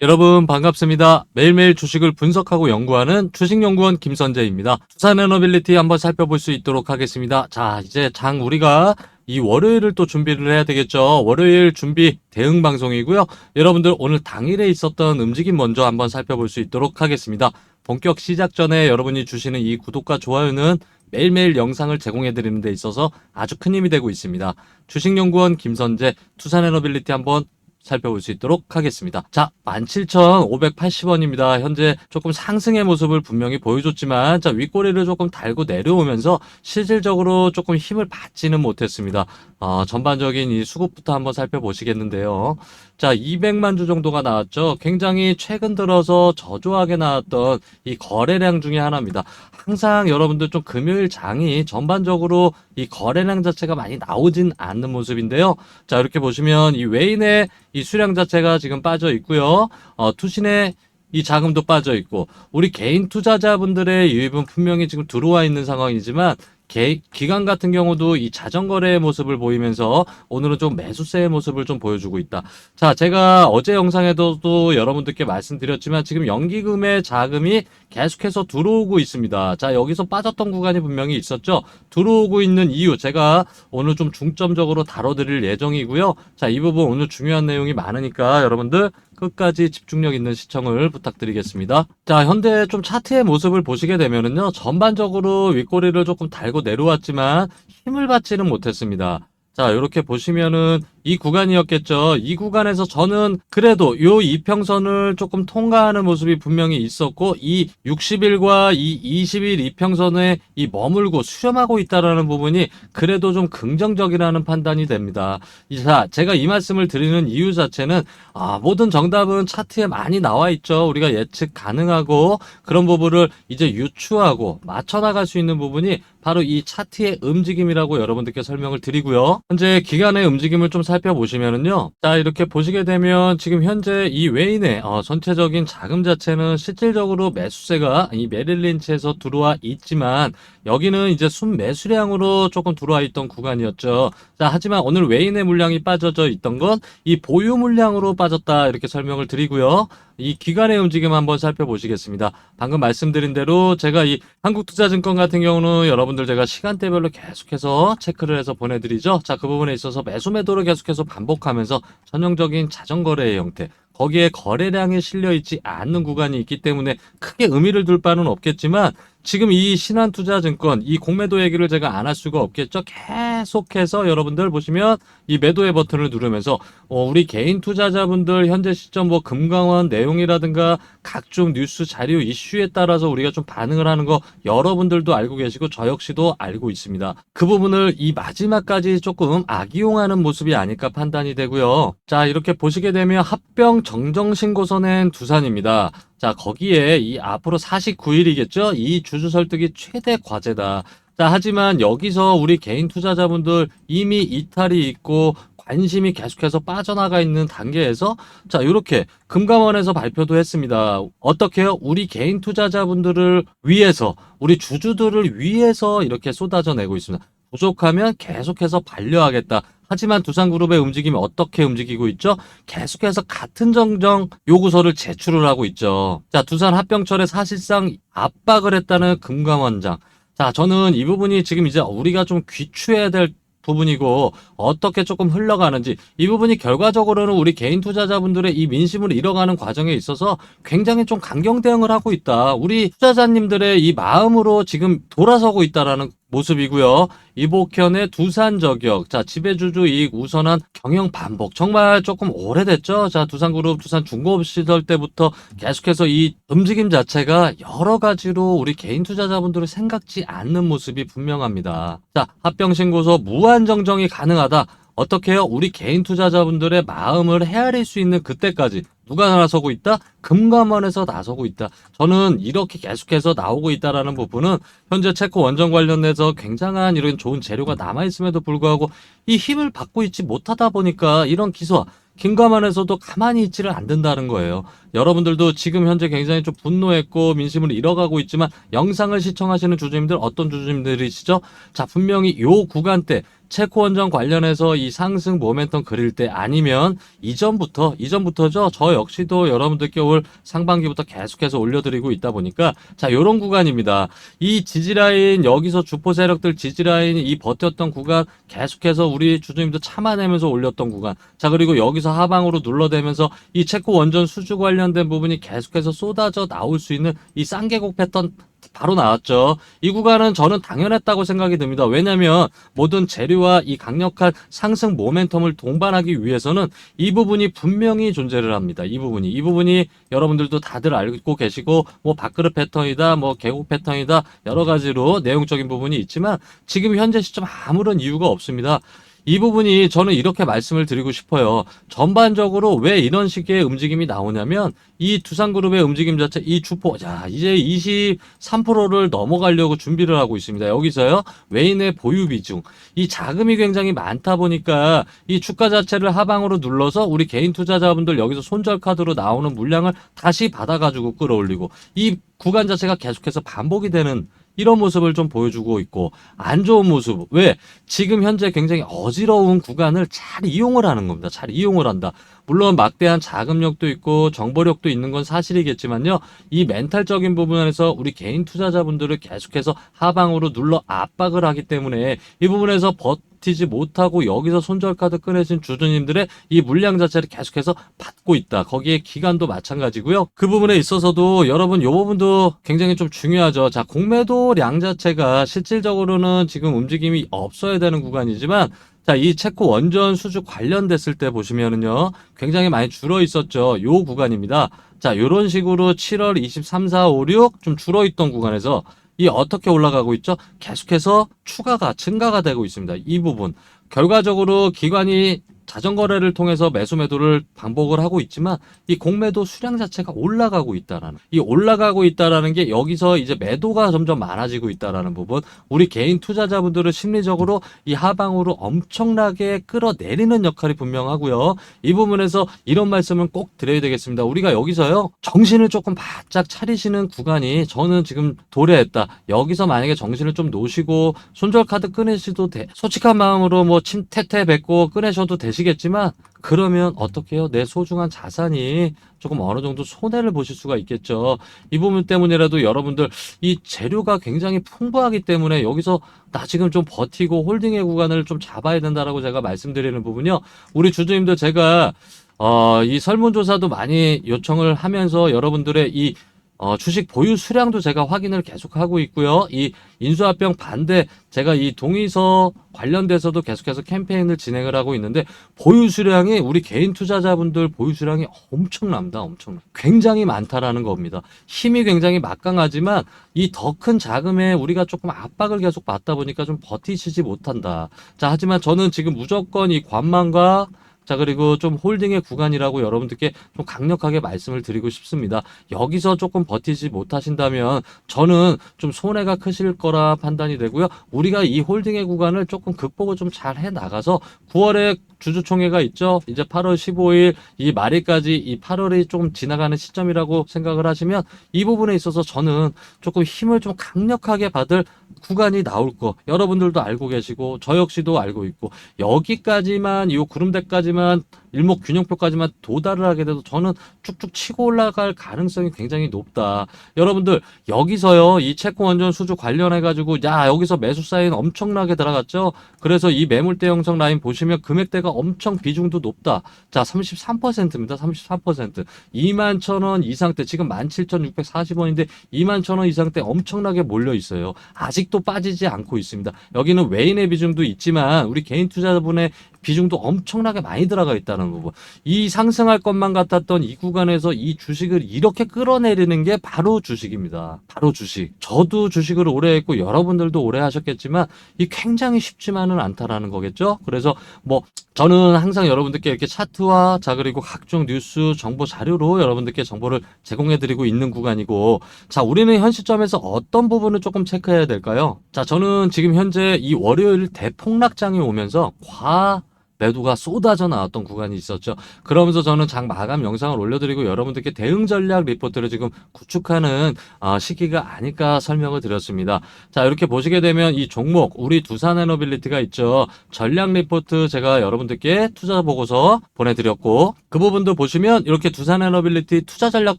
여러분 반갑습니다. 매일매일 주식을 분석하고 연구하는 주식연구원 김선재입니다. 투산에너빌리티 한번 살펴볼 수 있도록 하겠습니다. 자, 이제 장 우리가 이 월요일을 또 준비를 해야 되겠죠. 월요일 준비 대응 방송이고요. 여러분들 오늘 당일에 있었던 움직임 먼저 한번 살펴볼 수 있도록 하겠습니다. 본격 시작 전에 여러분이 주시는 이 구독과 좋아요는 매일매일 영상을 제공해 드리는 데 있어서 아주 큰 힘이 되고 있습니다. 주식연구원 김선재 투산에너빌리티 한번 살펴볼 수 있도록 하겠습니다. 자, 17,580원입니다. 현재 조금 상승의 모습을 분명히 보여줬지만, 자, 윗꼬리를 조금 달고 내려오면서 실질적으로 조금 힘을 받지는 못했습니다. 어, 전반적인 이 수급부터 한번 살펴보시겠는데요. 자, 200만 주 정도가 나왔죠. 굉장히 최근 들어서 저조하게 나왔던 이 거래량 중에 하나입니다. 항상 여러분들 좀 금요일 장이 전반적으로 이 거래량 자체가 많이 나오진 않는 모습인데요. 자, 이렇게 보시면 이 외인의 이 수량 자체가 지금 빠져 있고요. 어, 투신의 이 자금도 빠져 있고 우리 개인 투자자분들의 유입은 분명히 지금 들어와 있는 상황이지만 개, 기관 같은 경우도 이 자전거래의 모습을 보이면서 오늘은 좀 매수세의 모습을 좀 보여주고 있다. 자, 제가 어제 영상에도 또 여러분들께 말씀드렸지만 지금 연기금의 자금이 계속해서 들어오고 있습니다. 자, 여기서 빠졌던 구간이 분명히 있었죠. 들어오고 있는 이유 제가 오늘 좀 중점적으로 다뤄드릴 예정이고요. 자, 이 부분 오늘 중요한 내용이 많으니까 여러분들 끝까지 집중력 있는 시청을 부탁드리겠습니다. 자, 현재 좀 차트의 모습을 보시게 되면은요, 전반적으로 윗꼬리를 조금 달고 내려왔지만 힘을 받지는 못했습니다. 자, 이렇게 보시면은 이 구간이었겠죠. 이 구간에서 저는 그래도 요 이평선을 조금 통과하는 모습이 분명히 있었고 이 60일과 이 20일 이평선에 이 머물고 수렴하고 있다라는 부분이 그래도 좀 긍정적이라는 판단이 됩니다. 자, 제가 이 말씀을 드리는 이유 자체는 아, 모든 정답은 차트에 많이 나와 있죠. 우리가 예측 가능하고 그런 부분을 이제 유추하고 맞춰 나갈 수 있는 부분이 바로 이 차트의 움직임이라고 여러분들께 설명을 드리고요. 현재 기간의 움직임을 좀 살펴보시면은요. 자, 이렇게 보시게 되면 지금 현재 이 외인의 어, 전체적인 자금 자체는 실질적으로 매수세가 이 메릴린치에서 들어와 있지만 여기는 이제 순 매수량으로 조금 들어와 있던 구간이었죠. 자, 하지만 오늘 외인의 물량이 빠져져 있던 건이 보유 물량으로 빠졌다 이렇게 설명을 드리고요. 이 기간의 움직임 한번 살펴보시겠습니다. 방금 말씀드린 대로 제가 이 한국투자증권 같은 경우는 여러분들 제가 시간대별로 계속해서 체크를 해서 보내드리죠. 자, 그 부분에 있어서 매수 매도를 계속해서 반복하면서 전형적인 자전거래의 형태, 거기에 거래량이 실려 있지 않는 구간이 있기 때문에 크게 의미를 둘 바는 없겠지만 지금 이 신한투자증권 이 공매도 얘기를 제가 안 할 수가 없겠죠. 계속해서 여러분들 보시면 이 매도의 버튼을 누르면서 어, 우리 개인 투자자분들 현재 시점 뭐 금강원 내용이라든가 각종 뉴스 자료 이슈에 따라서 우리가 좀 반응을 하는 거 여러분들도 알고 계시고 저 역시도 알고 있습니다. 그 부분을 이 마지막까지 조금 악이용하는 모습이 아닐까 판단이 되고요. 자 이렇게 보시게 되면 합병 정정신고서 낸 두산입니다. 자, 거기에 이 앞으로 49일이겠죠? 이 주주 설득이 최대 과제다. 자, 하지만 여기서 우리 개인 투자자분들 이미 이탈이 있고 관심이 계속해서 빠져나가 있는 단계에서 자, 이렇게 금감원에서 발표도 했습니다. 어떻게요? 우리 개인 투자자분들을 위해서, 우리 주주들을 위해서 이렇게 쏟아져 내고 있습니다. 부족하면 계속해서 반려하겠다. 하지만 두산그룹의 움직임이 어떻게 움직이고 있죠? 계속해서 같은 정정 요구서를 제출을 하고 있죠. 자, 두산 합병철에 사실상 압박을 했다는 금감원장. 자, 저는 이 부분이 지금 이제 우리가 좀 귀추해야 될 부분이고 어떻게 조금 흘러가는지 이 부분이 결과적으로는 우리 개인 투자자분들의 이 민심을 잃어가는 과정에 있어서 굉장히 좀 강경 대응을 하고 있다. 우리 투자자님들의 이 마음으로 지금 돌아서고 있다라는 모습이고요. 이복현의 두산 저격, 자 지배주주 이익 우선한 경영 반복 정말 조금 오래됐죠. 자 두산그룹, 두산 중공업 시절 때부터 계속해서 이 움직임 자체가 여러 가지로 우리 개인 투자자분들을 생각지 않는 모습이 분명합니다. 자 합병 신고서 무한 정정이 가능하다. 어떻게 해요? 우리 개인 투자자분들의 마음을 헤아릴 수 있는 그때까지 누가 나서고 있다? 금감원에서 나서고 있다. 저는 이렇게 계속해서 나오고 있다라는 부분은 현재 체코 원전 관련해서 굉장한 이런 좋은 재료가 남아 있음에도 불구하고 이 힘을 받고 있지 못하다 보니까 이런 기소와 김감원에서도 가만히 있지를 않는다는 거예요. 여러분들도 지금 현재 굉장히 좀 분노했고 민심을 잃어가고 있지만 영상을 시청하시는 주주님들 어떤 주주님들이시죠? 자 분명히 요 구간 때 체코 원전 관련해서 이 상승 모멘텀 그릴 때 아니면 이전부터 이전부터죠. 저 역시도 여러분들께 올 상반기부터 계속해서 올려드리고 있다 보니까 자 요런 구간입니다. 이 지지라인 여기서 주포 세력들 지지라인 이 버텼던 구간 계속해서 우리 주주님도 참아내면서 올렸던 구간. 자 그리고 여기서 하방으로 눌러대면서 이 체코 원전 수주 관련된 부분이 계속해서 쏟아져 나올 수 있는 이 쌍계곡 패턴 바로 나왔죠. 이 구간은 저는 당연했다고 생각이 듭니다. 왜냐하면 모든 재료와 이 강력한 상승 모멘텀을 동반하기 위해서는 이 부분이 분명히 존재를 합니다. 이 부분이 이 부분이 여러분들도 다들 알고 계시고 뭐 밥그릇 패턴이다, 뭐 계곡 패턴이다 여러 가지로 내용적인 부분이 있지만 지금 현재 시점 아무런 이유가 없습니다. 이 부분이 저는 이렇게 말씀을 드리고 싶어요. 전반적으로 왜 이런 식의 움직임이 나오냐면 이 두산그룹의 움직임 자체, 이 주포, 자 이제 23%를 넘어가려고 준비를 하고 있습니다. 여기서요 외인의 보유 비중, 이 자금이 굉장히 많다 보니까 이 주가 자체를 하방으로 눌러서 우리 개인 투자자분들 여기서 손절 카드로 나오는 물량을 다시 받아가지고 끌어올리고 이 구간 자체가 계속해서 반복이 되는 이런 모습을 좀 보여주고 있고 안 좋은 모습 왜 지금 현재 굉장히 어지러운 구간을 잘 이용을 하는 겁니다. 잘 이용을 한다. 물론 막대한 자금력도 있고 정보력도 있는 건 사실이겠지만요. 이 멘탈적인 부분에서 우리 개인 투자자분들을 계속해서 하방으로 눌러 압박을 하기 때문에 이 부분에서 버 티지 못하고 여기서 손절 카드 꺼내신 주주님들의 이 물량 자체를 계속해서 받고 있다. 거기에 기간도 마찬가지고요. 그 부분에 있어서도 여러분 요 부분도 굉장히 좀 중요하죠. 자, 공매도량 자체가 실질적으로는 지금 움직임이 없어야 되는 구간이지만 자, 이 체코 원전 수주 관련됐을 때 보시면은요, 굉장히 많이 줄어 있었죠. 요 구간입니다. 자, 요런 식으로 7월 23, 4, 5, 6 좀 줄어 있던 구간에서 이 어떻게 올라가고 있죠? 계속해서 추가가 증가가 되고 있습니다. 이 부분. 결과적으로 기관이 자전거래를 통해서 매수 매도를 반복을 하고 있지만 이 공매도 수량 자체가 올라가고 있다라는 이 올라가고 있다라는 게 여기서 이제 매도가 점점 많아지고 있다라는 부분 우리 개인 투자자분들을 심리적으로 이 하방으로 엄청나게 끌어내리는 역할이 분명하고요. 이 부분에서 이런 말씀은 꼭 드려야 되겠습니다. 우리가 여기서요 정신을 조금 바짝 차리시는 구간이 저는 지금 도래했다. 여기서 만약에 정신을 좀 놓으시고 손절 카드 꺼내셔도 돼 솔직한 마음으로 뭐 침 태태 뱉고 꺼내셔도 되시 겠지만 그러면 어떻게 해요? 내 소중한 자산이 조금 어느 정도 손해를 보실 수가 있겠죠. 이 부분 때문이라도 여러분들 이 재료가 굉장히 풍부하기 때문에 여기서 나 지금 좀 버티고 홀딩의 구간을 좀 잡아야 된다라고 제가 말씀드리는 부분요. 우리 주주님들 제가 어, 이 설문조사도 많이 요청을 하면서 여러분들의 이 어, 주식 보유 수량도 제가 확인을 계속하고 있고요. 이 인수합병 반대 제가 이 동의서 관련돼서도 계속해서 캠페인을 진행을 하고 있는데 보유 수량이 우리 개인 투자자분들 보유 수량이 엄청납니다. 엄청 굉장히 많다라는 겁니다. 힘이 굉장히 막강하지만 이 더 큰 자금에 우리가 조금 압박을 계속 받다 보니까 좀 버티시지 못한다. 자, 하지만 저는 지금 무조건 이 관망과 자, 그리고 좀 홀딩의 구간이라고 여러분들께 좀 강력하게 말씀을 드리고 싶습니다. 여기서 조금 버티지 못하신다면 저는 좀 손해가 크실 거라 판단이 되고요. 우리가 이 홀딩의 구간을 조금 극복을 좀 잘 해 나가서 9월에 주주총회가 있죠. 이제 8월 15일 이 말일까지 이 8월이 좀 지나가는 시점이라고 생각을 하시면 이 부분에 있어서 저는 조금 힘을 좀 강력하게 받을 구간이 나올 거 여러분들도 알고 계시고 저 역시도 알고 있고 여기까지만 이 구름대까지만 일목 균형표까지만 도달을 하게 돼도 저는 쭉쭉 치고 올라갈 가능성이 굉장히 높다. 여러분들 여기서요 이 채권 원전 수주 관련해 가지고 야 여기서 매수 사인 엄청나게 들어갔죠. 그래서 이 매물대 형성 라인 보시면 금액대가 엄청 비중도 높다. 자 33%입니다. 33% 2만 천원 이상대 지금 17,640원인데 2만 천원 이상대 엄청나게 몰려 있어요. 아직 도 빠지지 않고 있습니다. 여기는 외인의 비중도 있지만 우리 개인 투자자분의 비중도 엄청나게 많이 들어가 있다는 부분. 이 상승할 것만 같았던 이 구간에서 이 주식을 이렇게 끌어내리는 게 바로 주식입니다. 바로 주식. 저도 주식을 오래 했고 여러분들도 오래 하셨겠지만 이 굉장히 쉽지만은 않다라는 거겠죠. 그래서 뭐 저는 항상 여러분들께 이렇게 차트와 자 그리고 각종 뉴스 정보 자료로 여러분들께 정보를 제공해 드리고 있는 구간이고 자 우리는 현 시점에서 어떤 부분을 조금 체크해야 될까요? 자 저는 지금 현재 이 월요일 대폭락장이 오면서 과 매도가 쏟아져 나왔던 구간이 있었죠. 그러면서 저는 장 마감 영상을 올려드리고 여러분들께 대응 전략 리포트를 지금 구축하는 어, 시기가 아닐까 설명을 드렸습니다. 자, 이렇게 보시게 되면 이 종목, 우리 두산 에너빌리티가 있죠. 전략 리포트 제가 여러분들께 투자 보고서 보내드렸고, 그 부분도 보시면 이렇게 두산 에너빌리티 투자 전략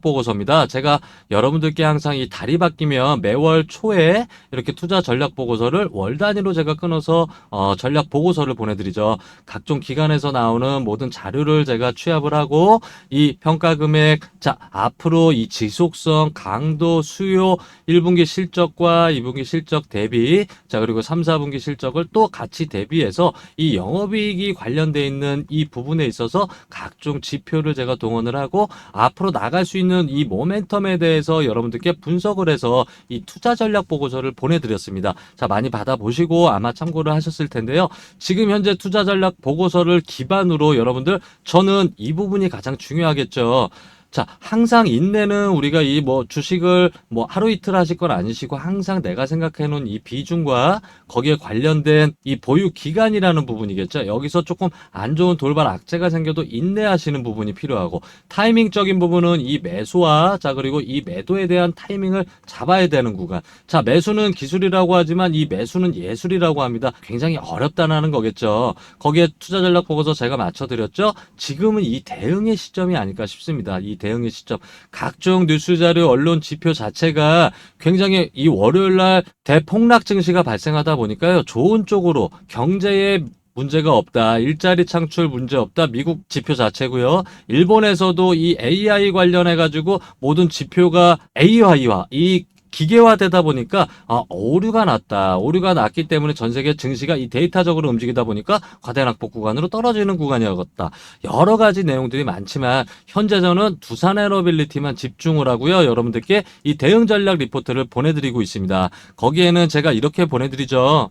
보고서입니다. 제가 여러분들께 항상 이 달이 바뀌면 매월 초에 이렇게 투자 전략 보고서를 월 단위로 제가 끊어서 어, 전략 보고서를 보내드리죠. 각종 기관에서 나오는 모든 자료를 제가 취합을 하고 이 평가 금액, 자, 앞으로 이 지속성, 강도, 수요, 1분기 실적과 2분기 실적 대비, 자, 그리고 3, 4분기 실적을 또 같이 대비해서 이 영업이익이 관련돼 있는 이 부분에 있어서 각종 지표를 제가 동원을 하고 앞으로 나갈 수 있는 이 모멘텀에 대해서 여러분들께 분석을 해서 이 투자 전략 보고서를 보내드렸습니다. 자, 많이 받아보시고 아마 참고를 하셨을 텐데요. 지금 현재 투자 전략 보고 서를 기반으로 여러분들 저는 이 부분이 가장 중요하겠죠. 자, 항상 인내는 우리가 이 뭐 주식을 뭐 하루 이틀 하실 건 아니시고 항상 내가 생각해 놓은 이 비중과 거기에 관련된 이 보유 기간이라는 부분이겠죠. 여기서 조금 안 좋은 돌발 악재가 생겨도 인내하시는 부분이 필요하고 타이밍적인 부분은 이 매수와 자 그리고 이 매도에 대한 타이밍을 잡아야 되는 구간. 자, 매수는 기술이라고 하지만 이 매수는 예술이라고 합니다. 굉장히 어렵다는 거겠죠. 거기에 투자 전략 보고서 제가 맞춰 드렸죠. 지금은 이 대응의 시점이 아닐까 싶습니다. 이 대응의 시점. 각종 뉴스 자료, 언론 지표 자체가 굉장히 이 월요일 날 대폭락 증시가 발생하다 보니까요. 좋은 쪽으로 경제에 문제가 없다. 일자리 창출 문제 없다. 미국 지표 자체고요. 일본에서도 이 AI 관련해 가지고 모든 지표가 AI화 이 기계화되다 보니까 아, 오류가 났다. 오류가 났기 때문에 전 세계 증시가 이 데이터적으로 움직이다 보니까 과대낙폭 구간으로 떨어지는 구간이었다. 여러 가지 내용들이 많지만 현재 저는 두산 에너빌리티만 집중을 하고요. 여러분들께 이 대응 전략 리포트를 보내드리고 있습니다. 거기에는 제가 이렇게 보내드리죠.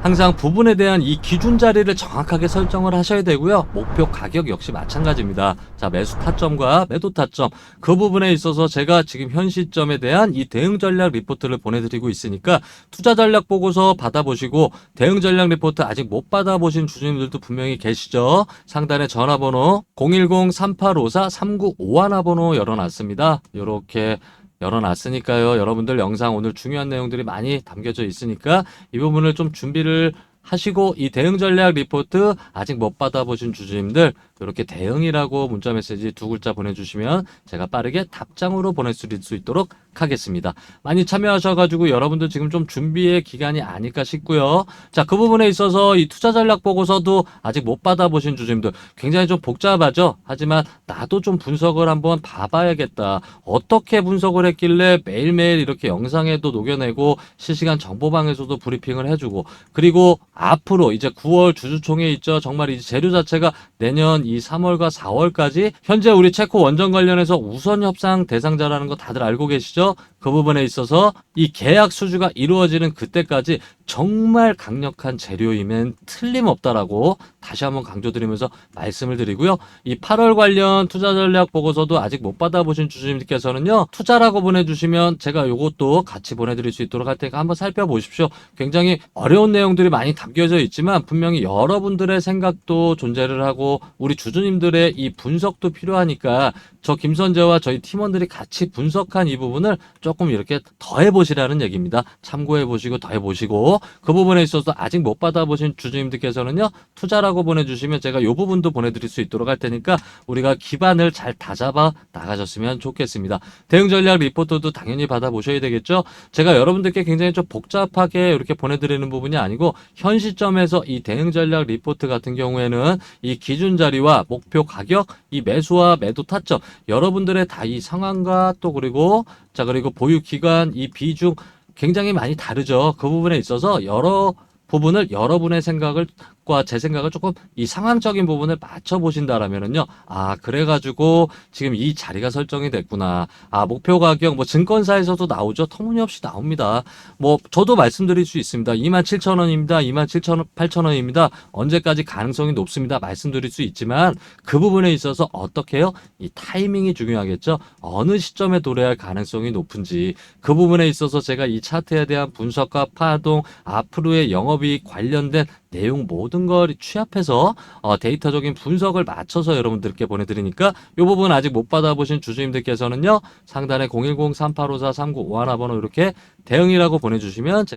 항상 부분에 대한 이 기준 자리를 정확하게 설정을 하셔야 되고요. 목표 가격 역시 마찬가지입니다. 자, 매수 타점과 매도 타점. 그 부분에 있어서 제가 지금 현 시점에 대한 이 대응 전략 리포트를 보내드리고 있으니까 투자 전략 보고서 받아보시고 대응 전략 리포트 아직 못 받아보신 주주님들도 분명히 계시죠. 상단에 전화번호 010-3854-3951 번호 열어놨습니다. 이렇게 열어놨으니까요. 여러분들 영상 오늘 중요한 내용들이 많이 담겨져 있으니까 이 부분을 좀 준비를 하시고 이 대응 전략 리포트 아직 못 받아보신 주주님들 이렇게 대응이라고 문자 메시지 두 글자 보내주시면 제가 빠르게 답장으로 보내드릴 수 있도록 하겠습니다. 많이 참여하셔가지고 여러분들 지금 좀 준비의 기간이 아닐까 싶고요. 자, 그 부분에 있어서 이 투자 전략 보고서도 아직 못 받아보신 주주님들 굉장히 좀 복잡하죠. 하지만 나도 좀 분석을 한번 봐봐야겠다. 어떻게 분석을 했길래 매일매일 이렇게 영상에도 녹여내고 실시간 정보방에서도 브리핑을 해주고 그리고 앞으로 이제 9월 주주총회 있죠. 정말 이 재료 자체가 내년 이 3월과 4월까지 현재 우리 체코 원전 관련해서 우선 협상 대상자라는 거 다들 알고 계시죠? 그 부분에 있어서 이 계약 수주가 이루어지는 그때까지 정말 강력한 재료이면 틀림없다라고 다시 한번 강조드리면서 말씀을 드리고요. 이 8월 관련 투자 전략 보고서도 아직 못 받아보신 주주님들께서는요. 투자라고 보내주시면 제가 요것도 같이 보내드릴 수 있도록 할 테니까 한번 살펴보십시오. 굉장히 어려운 내용들이 많이 담겨져 있지만 분명히 여러분들의 생각도 존재를 하고 우리 주주님들의 이 분석도 필요하니까 저 김선재와 저희 팀원들이 같이 분석한 이 부분을 조금 이렇게 더 해 보시라는 얘기입니다. 참고해 보시고 더 해 보시고 그 부분에 있어서 아직 못 받아보신 주주님들께서는요 투자라고 보내주시면 제가 이 부분도 보내드릴 수 있도록 할 테니까 우리가 기반을 잘 다잡아 나가셨으면 좋겠습니다. 대응 전략 리포트도 당연히 받아보셔야 되겠죠. 제가 여러분들께 굉장히 좀 복잡하게 이렇게 보내드리는 부분이 아니고 현 시점에서 이 대응 전략 리포트 같은 경우에는 이 기준 자리와 목표 가격, 이 매수와 매도 타점 여러분들의 다 이 상황과 또 그리고 자 그리고 보유 기간 이 비중 굉장히 많이 다르죠. 그 부분에 있어서 여러 부분을 여러분의 생각을 과 제 생각을 조금 이 상황적인 부분을 맞춰 보신다라면은요. 아, 그래 가지고 지금 이 자리가 설정이 됐구나. 아, 목표 가격 뭐 증권사에서도 나오죠. 터무니없이 나옵니다. 뭐 저도 말씀드릴 수 있습니다. 27,000원입니다. 27,800원입니다. 언제까지 가능성이 높습니다. 말씀드릴 수 있지만 그 부분에 있어서 어떻게 해요? 이 타이밍이 중요하겠죠. 어느 시점에 도래할 가능성이 높은지 그 부분에 있어서 제가 이 차트에 대한 분석과 파동, 앞으로의 영업이익 관련된 내용 모든 걸 취합해서 어, 데이터적인 분석을 맞춰서 여러분들께 보내드리니까 이 부분 아직 못 받아보신 주주님들께서는요 상단에 010-3854-3951 번호 이렇게 대응이라고 보내주시면 제-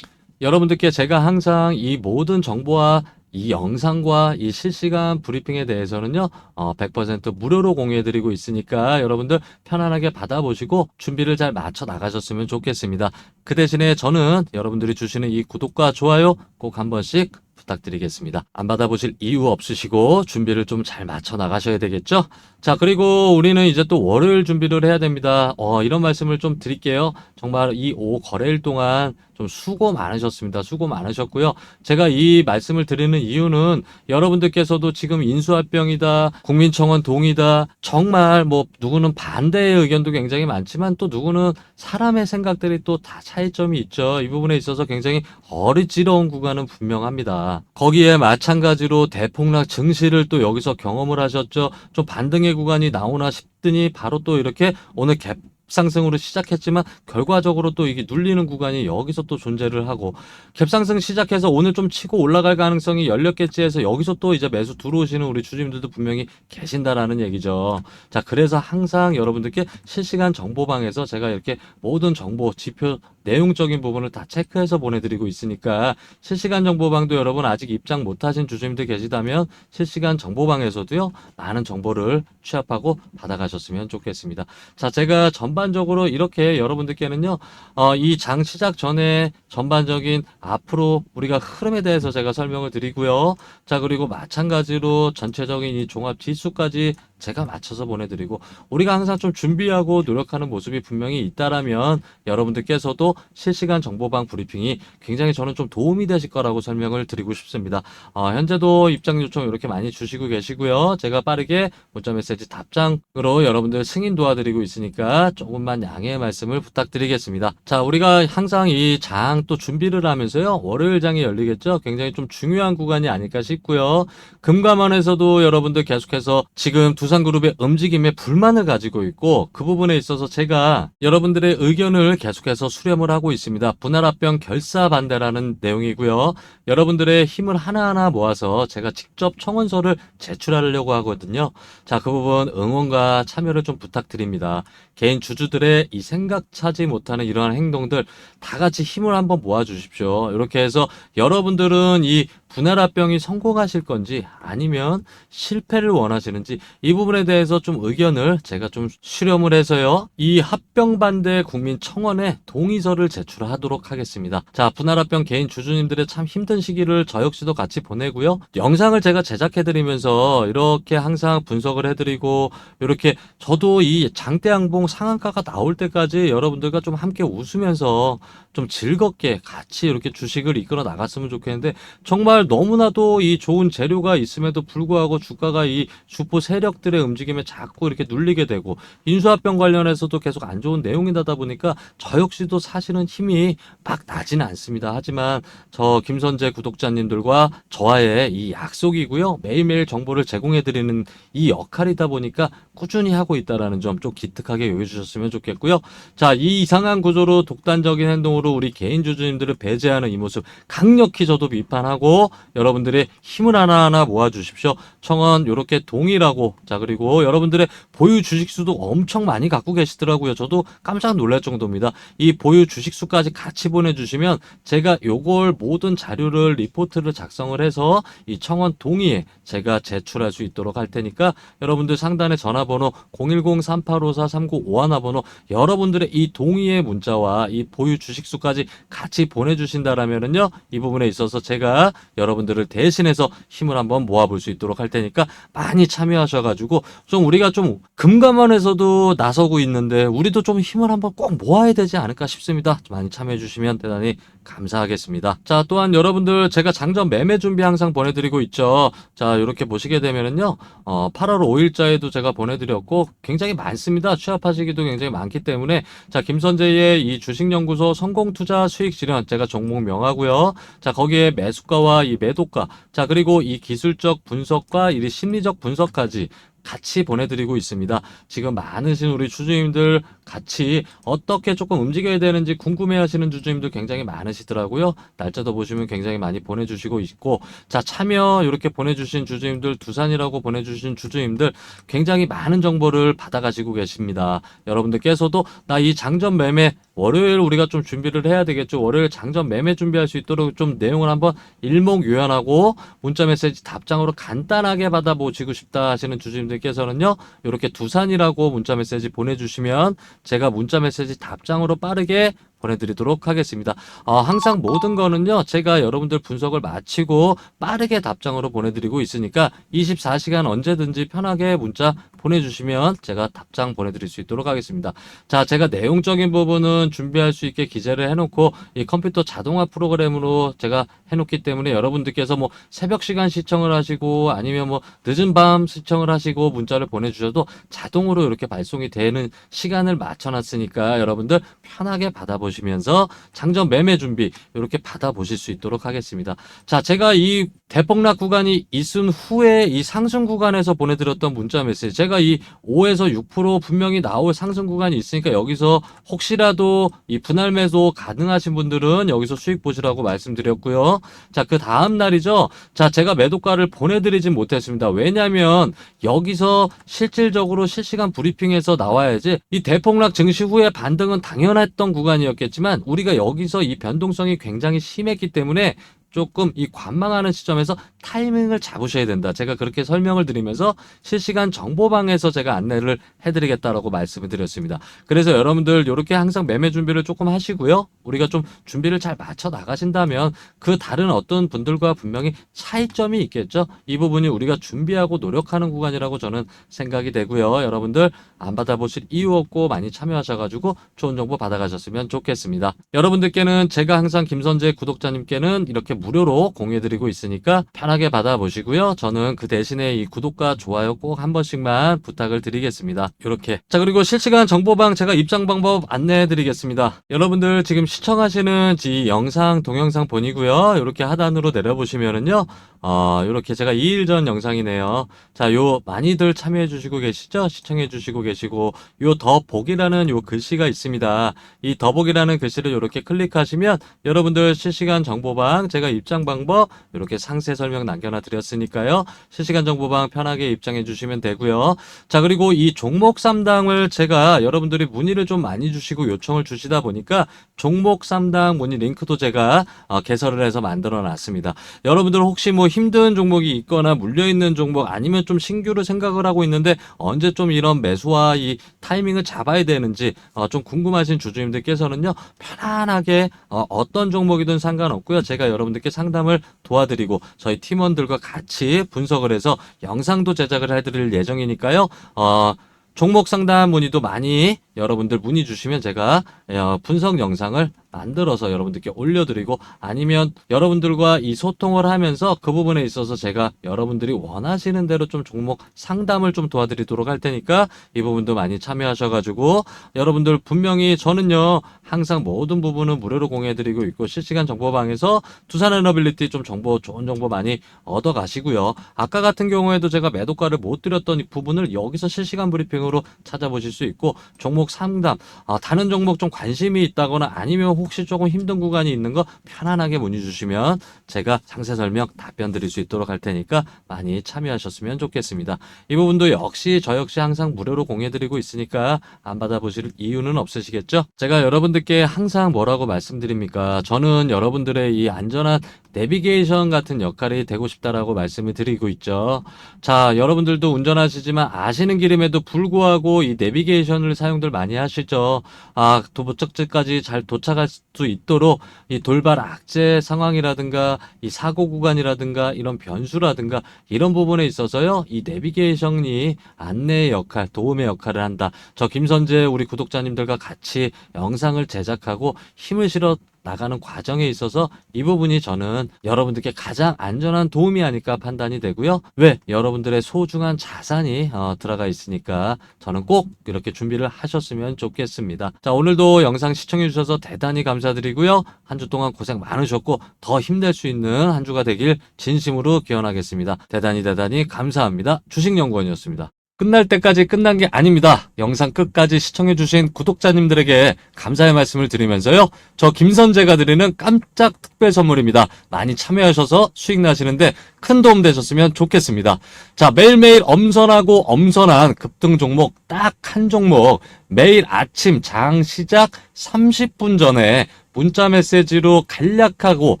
여러분들께 제가 항상 이 모든 정보와 이 영상과 이 실시간 브리핑에 대해서는요, 어, 100% 무료로 공유해드리고 있으니까 여러분들 편안하게 받아보시고 준비를 잘 맞춰 나가셨으면 좋겠습니다. 그 대신에 저는 여러분들이 주시는 이 구독과 좋아요 꼭 한 번씩 부탁드리겠습니다. 안 받아보실 이유 없으시고 준비를 좀 잘 맞춰 나가셔야 되겠죠? 자, 그리고 우리는 이제 또 월요일 준비를 해야 됩니다. 어, 이런 말씀을 좀 드릴게요. 정말 이 5 거래일 동안 좀 수고 많으셨습니다. 수고 많으셨고요. 제가 이 말씀을 드리는 이유는 여러분들께서도 지금 인수합병이다, 국민청원 동의다, 정말 뭐 누구는 반대의 의견도 굉장히 많지만 또 누구는 사람의 생각들이 또 다 차이점이 있죠. 이 부분에 있어서 굉장히 어리지러운 구간은 분명합니다. 거기에 마찬가지로 대폭락 증시를 또 여기서 경험을 하셨죠. 좀 반등의 구간이 나오나 싶더니 바로 또 이렇게 오늘 갭 상승으로 시작했지만 결과적으로 또 이게 눌리는 구간이 여기서 또 존재를 하고 갭상승 시작해서 오늘 좀 치고 올라갈 가능성이 열렸겠지 해서 여기서 또 이제 매수 들어오시는 우리 주주님들도 분명히 계신다라는 얘기죠. 자, 그래서 항상 여러분들께 실시간 정보방에서 제가 이렇게 모든 정보, 지표, 내용적인 부분을 다 체크해서 보내드리고 있으니까 실시간 정보방도 여러분 아직 입장 못하신 주주님들 계시다면 실시간 정보방에서도요 많은 정보를 취합하고 받아가셨으면 좋겠습니다. 자, 제가 전반적으로 이렇게 여러분들께는요 어, 이 장 시작 전에 전반적인 앞으로 우리가 흐름에 대해서 제가 설명을 드리고요. 자, 그리고 마찬가지로 전체적인 이 종합 지수까지 제가 맞춰서 보내드리고 우리가 항상 좀 준비하고 노력하는 모습이 분명히 있다라면 여러분들께서도 실시간 정보방 브리핑이 굉장히 저는 좀 도움이 되실 거라고 설명을 드리고 싶습니다. 어, 현재도 입장 요청 이렇게 많이 주시고 계시고요. 제가 빠르게 문자 메시지 답장으로 여러분들 승인 도와드리고 있으니까 조금만 양해의 말씀을 부탁드리겠습니다. 자, 우리가 항상 이 장 또 준비를 하면서요. 월요일 장이 열리겠죠. 굉장히 좀 중요한 구간이 아닐까 싶고요. 금감원에서도 여러분들 계속해서 지금 두 산그룹의 움직임에 불만을 가지고 있고 그 부분에 있어서 제가 여러분들의 의견을 계속해서 수렴을 하고 있습니다. 분할 합병 결사 반대라는 내용이고요. 여러분들의 힘을 하나하나 모아서 제가 직접 청원서를 제출하려고 하거든요. 자, 그 부분 응원과 참여를 좀 부탁드립니다. 개인 주주들의 이 생각 차지 못하는 이러한 행동들 다 같이 힘을 한번 모아 주십시오. 이렇게 해서 여러분들은 이 분할합병이 성공하실 건지 아니면 실패를 원하시는지 이 부분에 대해서 좀 의견을 제가 좀 수렴을 해서요. 이 합병 반대 국민 청원에 동의서를 제출하도록 하겠습니다. 자, 분할합병 개인 주주님들의 참 힘든 시기를 저 역시도 같이 보내고요. 영상을 제가 제작해 드리면서 이렇게 항상 분석을 해 드리고 이렇게 저도 이 장대양봉 상한가가 나올 때까지 여러분들과 좀 함께 웃으면서 좀 즐겁게 같이 이렇게 주식을 이끌어 나갔으면 좋겠는데 정말 너무나도 이 좋은 재료가 있음에도 불구하고 주가가 이 주포 세력들의 움직임에 자꾸 이렇게 눌리게 되고 인수합병 관련해서도 계속 안 좋은 내용이다 보니까 저 역시도 사실은 힘이 막 나지는 않습니다. 하지만 저 김선재 구독자님들과 저와의 이 약속이고요. 매일매일 정보를 제공해 드리는 이 역할이다 보니까 꾸준히 하고 있다라는 점 좀 기특하게 여겨 주셨으면 좋겠고요. 자, 이 이상한 구조로 독단적인 행동으로 우리 개인 주주님들을 배제하는 이 모습 강력히 저도 비판하고 여러분들의 힘을 하나하나 모아 주십시오. 청원 요렇게 동일하고 자 그리고 여러분들의 보유 주식 수도 엄청 많이 갖고 계시더라고요. 저도 깜짝 놀랄 정도입니다. 이 보유 주식 수까지 같이 보내 주시면 제가 요걸 모든 자료를 리포트를 작성을 해서 이 청원 동의에 제가 제출할 수 있도록 할 테니까 여러분들 상단에 전화번호 010-3854-3951 번호 여러분들의 이 동의의 문자와 이 보유 주식 수까지 같이 보내주신다라면은요 이 부분에 있어서 제가 여러분들을 대신해서 힘을 한번 모아볼 수 있도록 할 테니까 많이 참여하셔가지고 좀 우리가 좀 금감원에서도 나서고 있는데 우리도 좀 힘을 한번 꼭 모아야 되지 않을까 싶습니다. 좀 많이 참여해 주시면 대단히 감사하겠습니다. 자 또한 여러분들 제가 장전 매매 준비 항상 보내드리고 있죠. 자 이렇게 보시게 되면은요 어, 8월 5일자에도 제가 보내드렸고 굉장히 많습니다. 취합하시기도 굉장히 많기 때문에 자 김선재의 이 주식연구소 성공투자 수익 실현 제가 종목 명하고요. 자 거기에 매수가와 이 매도가 자 그리고 이 기술적 분석과 이 심리적 분석까지 같이 보내드리고 있습니다. 지금 많으신 우리 주주님들 같이 어떻게 조금 움직여야 되는지 궁금해하시는 주주님들 굉장히 많으시더라고요. 날짜도 보시면 굉장히 많이 보내주시고 있고 자 참여 이렇게 보내주신 주주님들 두산이라고 보내주신 주주님들 굉장히 많은 정보를 받아가시고 계십니다. 여러분들께서도 나 이 장전 매매 월요일 우리가 좀 준비를 해야 되겠죠. 월요일 장전 매매 준비할 수 있도록 좀 내용을 한번 일목요연하고 문자 메시지 답장으로 간단하게 받아보시고 싶다 하시는 주주님들 께서는요. 이렇게 두산이라고 문자 메시지 보내주시면 제가 문자 메시지 답장으로 빠르게 보내드리도록 하겠습니다. 어, 항상 모든 거는요, 제가 여러분들 분석을 마치고 빠르게 답장으로 보내드리고 있으니까 24시간 언제든지 편하게 문자 보내주시면 제가 답장 보내드릴 수 있도록 하겠습니다. 자, 제가 내용적인 부분은 준비할 수 있게 기재를 해놓고 이 컴퓨터 자동화 프로그램으로 제가 해놓기 때문에 여러분들께서 뭐 새벽 시간 시청을 하시고 아니면 뭐 늦은 밤 시청을 하시고 문자를 보내주셔도 자동으로 이렇게 발송이 되는 시간을 맞춰놨으니까 여러분들 편하게 받아보시 면서 장전 매매 준비 이렇게 받아 보실 수 있도록 하겠습니다. 자, 제가 이 대폭락 구간이 있은 후에 이 상승 구간에서 보내드렸던 문자 메시지 제가 이 5에서 6% 분명히 나올 상승 구간이 있으니까 여기서 혹시라도 이 분할 매도 가능하신 분들은 여기서 수익 보시라고 말씀드렸고요. 자, 그 다음 날이죠. 자, 제가 매도가를 보내드리진 못했습니다. 왜냐하면 여기서 실질적으로 실시간 브리핑에서 나와야지 이 대폭락 증시 후에 반등은 당연했던 구간이었 겠지만 우리가 여기서 이 변동성이 굉장히 심했기 때문에 조금 이 관망하는 시점에서 타이밍을 잡으셔야 된다. 제가 그렇게 설명을 드리면서 실시간 정보방에서 제가 안내를 해드리겠다라고 말씀을 드렸습니다. 그래서 여러분들 이렇게 항상 매매 준비를 조금 하시고요. 우리가 좀 준비를 잘 맞춰 나가신다면 그 다른 어떤 분들과 분명히 차이점이 있겠죠. 이 부분이 우리가 준비하고 노력하는 구간이라고 저는 생각이 되고요. 여러분들 안 받아보실 이유 없고 많이 참여하셔가지고 좋은 정보 받아가셨으면 좋겠습니다. 여러분들께는 제가 항상 김선재 구독자님께는 이렇게 무료로 공유해드리고 있으니까 편하게 받아보시고요. 저는 그 대신에 이 구독과 좋아요 꼭 한 번씩만 부탁을 드리겠습니다. 이렇게. 자, 그리고 실시간 정보방 제가 입장 방법 안내해 드리겠습니다. 여러분들 지금 시청하시는 이 영상, 동영상 본이고요. 이렇게 하단으로 내려보시면은요. 어, 이렇게 제가 2일 전 영상이네요. 자, 요 많이들 참여해 주시고 계시죠? 시청해 주시고 계시고 요 더보기라는 요 글씨가 있습니다. 이 더보기라는 글씨를 이렇게 클릭하시면 여러분들 실시간 정보방 제가 입장 방법 이렇게 상세 설명 남겨놔 드렸으니까요. 실시간 정보방 편하게 입장해 주시면 되고요. 자, 그리고 이 종목 3당을 제가 여러분들이 문의를 좀 많이 주시고 요청을 주시다 보니까 종목 3당 문의 링크도 제가 어, 개설을 해서 만들어 놨습니다. 여러분들 혹시 뭐 힘든 종목이 있거나 물려 있는 종목 아니면 좀 신규로 생각을 하고 있는데 언제 좀 이런 매수와 이 타이밍을 잡아야 되는지 어, 좀 궁금하신 주주님들께서는요 편안하게 어, 어떤 종목이든 상관없고요 제가 여러분들 께 상담을 도와드리고 저희 팀원들과 같이 분석을 해서 영상도 제작을 해드릴 예정이니까요. 어, 종목 상담 문의도 많이 여러분들 문의 주시면 제가 어, 분석 영상을 만들어서 여러분들께 올려드리고 아니면 여러분들과 이 소통을 하면서 그 부분에 있어서 제가 여러분들이 원하시는 대로 좀 종목 상담을 좀 도와드리도록 할 테니까 이 부분도 많이 참여하셔가지고 여러분들 분명히 저는요 항상 모든 부분은 무료로 공유해드리고 있고 실시간 정보방에서 두산 에너빌리티 좀 정보 좋은 정보 많이 얻어가시고요. 아까 같은 경우에도 제가 매도가를 못 드렸던 이 부분을 여기서 실시간 브리핑으로 찾아보실 수 있고 종목 상담 아, 다른 종목 좀 관심이 있다거나 아니면 혹시 조금 힘든 구간이 있는 거 편안하게 문의 주시면 제가 상세 설명 답변 드릴 수 있도록 할 테니까 많이 참여하셨으면 좋겠습니다. 이 부분도 역시 저 역시 항상 무료로 공유해 드리고 있으니까 안 받아보실 이유는 없으시겠죠? 제가 여러분들께 항상 뭐라고 말씀드립니까? 저는 여러분들의 이 안전한 내비게이션 같은 역할이 되고 싶다라고 말씀을 드리고 있죠. 자, 여러분들도 운전하시지만 아시는 길임에도 불구하고 이 내비게이션을 사용들 많이 하시죠. 아, 도 목적지까지 잘 도착할 수 있도록 이 돌발 악재 상황이라든가 이 사고 구간이라든가 이런 변수라든가 이런 부분에 있어서요. 이 내비게이션이 안내의 역할, 도움의 역할을 한다. 저 김선재 우리 구독자님들과 같이 영상을 제작하고 힘을 실어 나가는 과정에 있어서 이 부분이 저는 여러분들께 가장 안전한 도움이 아닐까 판단이 되고요. 왜? 여러분들의 소중한 자산이 어, 들어가 있으니까 저는 꼭 이렇게 준비를 하셨으면 좋겠습니다. 자, 오늘도 영상 시청해 주셔서 대단히 감사드리고요. 한 주 동안 고생 많으셨고 더 힘낼 수 있는 한 주가 되길 진심으로 기원하겠습니다. 대단히 대단히 감사합니다. 주식연구원이었습니다. 끝날 때까지 끝난 게 아닙니다. 영상 끝까지 시청해주신 구독자님들에게 감사의 말씀을 드리면서요. 저 김선재가 드리는 깜짝 특별 선물입니다. 많이 참여하셔서 수익 나시는데 큰 도움 되셨으면 좋겠습니다. 자, 매일매일 엄선하고 엄선한 급등 종목 딱 한 종목 매일 아침 장 시작 30분 전에 문자 메시지로 간략하고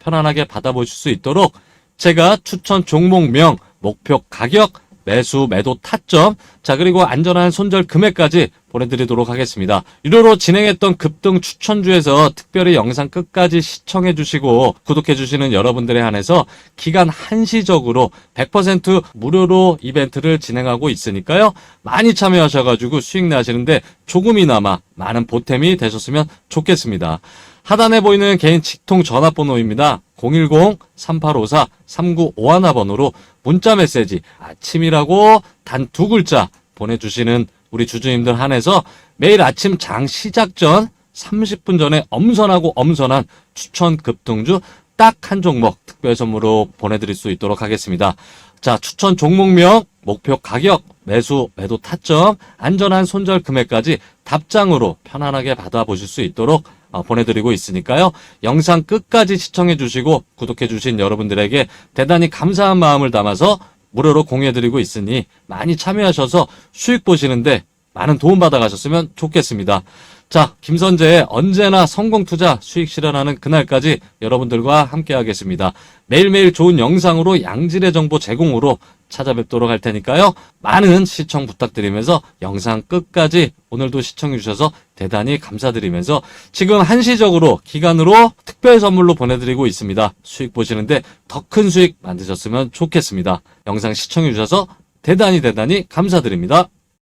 편안하게 받아보실 수 있도록 제가 추천 종목명, 목표 가격, 매수, 매도 타점, 자, 그리고 안전한 손절 금액까지 보내드리도록 하겠습니다. 유료로 진행했던 급등 추천주에서 특별히 영상 끝까지 시청해주시고 구독해주시는 여러분들에 한해서 기간 한시적으로 100% 무료로 이벤트를 진행하고 있으니까요. 많이 참여하셔가지고 수익 나시는데 조금이나마 많은 보탬이 되셨으면 좋겠습니다. 하단에 보이는 개인 직통 전화번호입니다. 010-3854-3951번으로 문자 메시지 아침이라고 단 두 글자 보내주시는 우리 주주님들 한해서 매일 아침 장 시작 전 30분 전에 엄선하고 엄선한 추천 급등주 딱 한 종목 특별 선물로 보내드릴 수 있도록 하겠습니다. 자, 추천 종목명, 목표 가격, 매수, 매도 타점, 안전한 손절 금액까지 답장으로 편안하게 받아보실 수 있도록 어, 보내드리고 있으니까요. 영상 끝까지 시청해 주시고 구독해 주신 여러분들에게 대단히 감사한 마음을 담아서 무료로 공유해드리고 있으니 많이 참여하셔서 수익 보시는데 많은 도움 받아가셨으면 좋겠습니다. 자, 김선재의 언제나 성공 투자 수익 실현하는 그날까지 여러분들과 함께 하겠습니다. 매일매일 좋은 영상으로 양질의 정보 제공으로 찾아뵙도록 할 테니까요. 많은 시청 부탁드리면서 영상 끝까지 오늘도 시청해 주셔서 대단히 감사드리면서 지금 한시적으로 기간으로 특별 선물로 보내드리고 있습니다. 수익 보시는데 더 큰 수익 만드셨으면 좋겠습니다. 영상 시청해 주셔서 대단히 대단히 감사드립니다.